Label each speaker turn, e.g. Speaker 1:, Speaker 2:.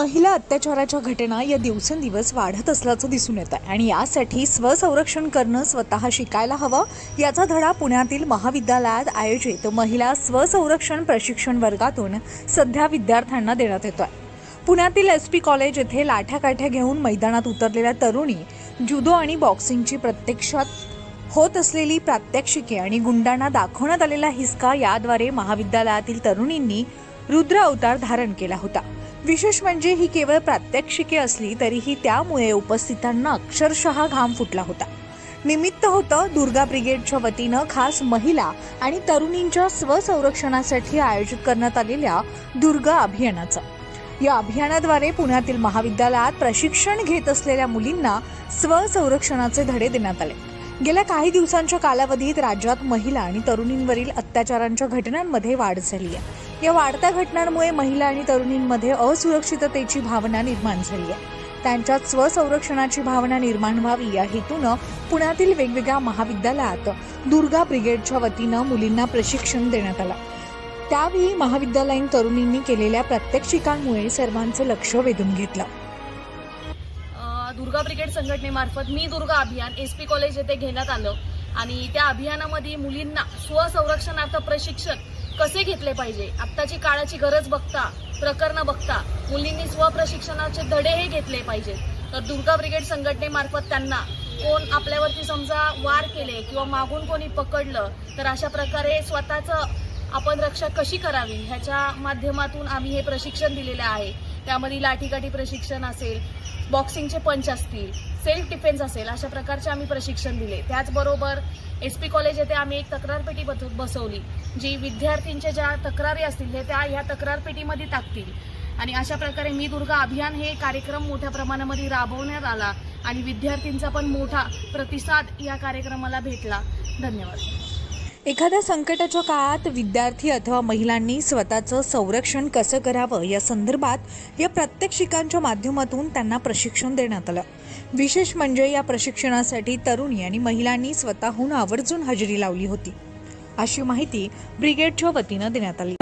Speaker 1: महिला अत्याचाराच्या घटना या दिवसेंदिवस वाढत असल्याचं दिसून येतं आहे आणि यासाठी स्वसंरक्षण करणं स्वतः शिकायला हवं. याचा धडा पुण्यातील महाविद्यालयात आयोजित महिला स्वसंरक्षण प्रशिक्षण वर्गातून सध्या विद्यार्थ्यांना देण्यात येतो आहे पुण्यातील एस पी कॉलेज येथे लाठ्या काठ्या घेऊन मैदानात उतरलेल्या तरुणी जुदो आणि बॉक्सिंगची प्रत्यक्षात होत असलेली प्रात्यक्षिके आणि गुंडांना दाखवण्यात आलेला हिसका याद्वारे महाविद्यालयातील तरुणींनी रुद्र अवतार धारण केला होता. विशेष म्हणजे ही केवळ प्रात्यक्षिके असली तरीही त्यामुळे उपस्थितांना अक्षरशः घाम फुटला होता. निमित्त होतं दुर्गा ब्रिगेडच्या वतीनं खास महिला आणि तरुणींच्या स्वसंरक्षणासाठी आयोजित करण्यात आलेल्या दुर्गा अभियानाचं. या अभियानाद्वारे पुण्यातील महाविद्यालयात प्रशिक्षण घेत असलेल्या मुलींना स्वसंरक्षणाचे धडे देण्यात आले. गेल्या काही दिवसांच्या कालावधीत राज्यात महिला आणि तरुणींवरील अत्याचारांच्या घटनांमध्ये वाढ झाली आहे. या वाढत्या घटनांमुळे महिला आणि तरुणींमध्ये असुरक्षिततेची भावना निर्माण झाली आहे. त्यांच्यात स्वसंरक्षणाची भावना निर्माण व्हावी या हेतूनं पुण्यातील वेगवेगळ्या महाविद्यालयात दुर्गा ब्रिगेडच्या वतीनं मुलींना प्रशिक्षण देण्यात आलं. त्यावेळी महाविद्यालयीन तरुणींनी केलेल्या प्रात्यक्षिकांमुळे सर्वांचं लक्ष वेधून घेतलं.
Speaker 2: दुर्गा ब्रिगेड संघटनेमार्फत मी दुर्गा अभियान एस पी कॉलेज येथे घेण्यात आलं. आणि त्या अभियानामध्ये मुलींना स्वसंरक्षणार्थ प्रशिक्षण कसे घेतले पाहिजे आत्ताची काळाची गरज बघता प्रकरणं बघता मुलींनी स्वप्रशिक्षणाचे धडे हे घेतले पाहिजेत तर दुर्गा ब्रिगेड संघटनेमार्फत त्यांना कोण आपल्यावरती समजा वार केले किंवा मागून कोणी पकडलं तर अशा प्रकारे स्वतःचं आपण रक्षा कशी करावी ह्याच्या माध्यमातून आम्ही हे प्रशिक्षण दिलेलं आहे. त्यामध्ये लाठीकाठी प्रशिक्षण असेल बॉक्सिंगचे पंच असतील सेल्फ डिफेन्स असेल अशा प्रकारचे आम्ही प्रशिक्षण दिले. त्याचबरोबर एस पी कॉलेज येथे आम्ही एक तक्रारपेटी बसवली जी विद्यार्थ्यांच्या ज्या तक्रारी असतील हे त्या ह्या तक्रारपेटीमध्ये टाकतील. आणि अशा प्रकारे मी दुर्गा अभियान हे कार्यक्रम मोठ्या प्रमाणामध्ये राबवण्यात आला आणि विद्यार्थींचा पण मोठा प्रतिसाद या कार्यक्रमाला भेटला. धन्यवाद.
Speaker 1: एखाद्या संकटाच्या काळात विद्यार्थी अथवा महिलांनी स्वतःचं संरक्षण कसं करावं या संदर्भात या प्रात्यक्षिकांच्या माध्यमातून त्यांना प्रशिक्षण देण्यात आलं. विशेष म्हणजे या प्रशिक्षणासाठी तरुणी आणि महिलांनी स्वतःहून आवर्जून हजेरी लावली होती. अशी माहिती ब्रिगेडच्या वतीनं देण्यात आली.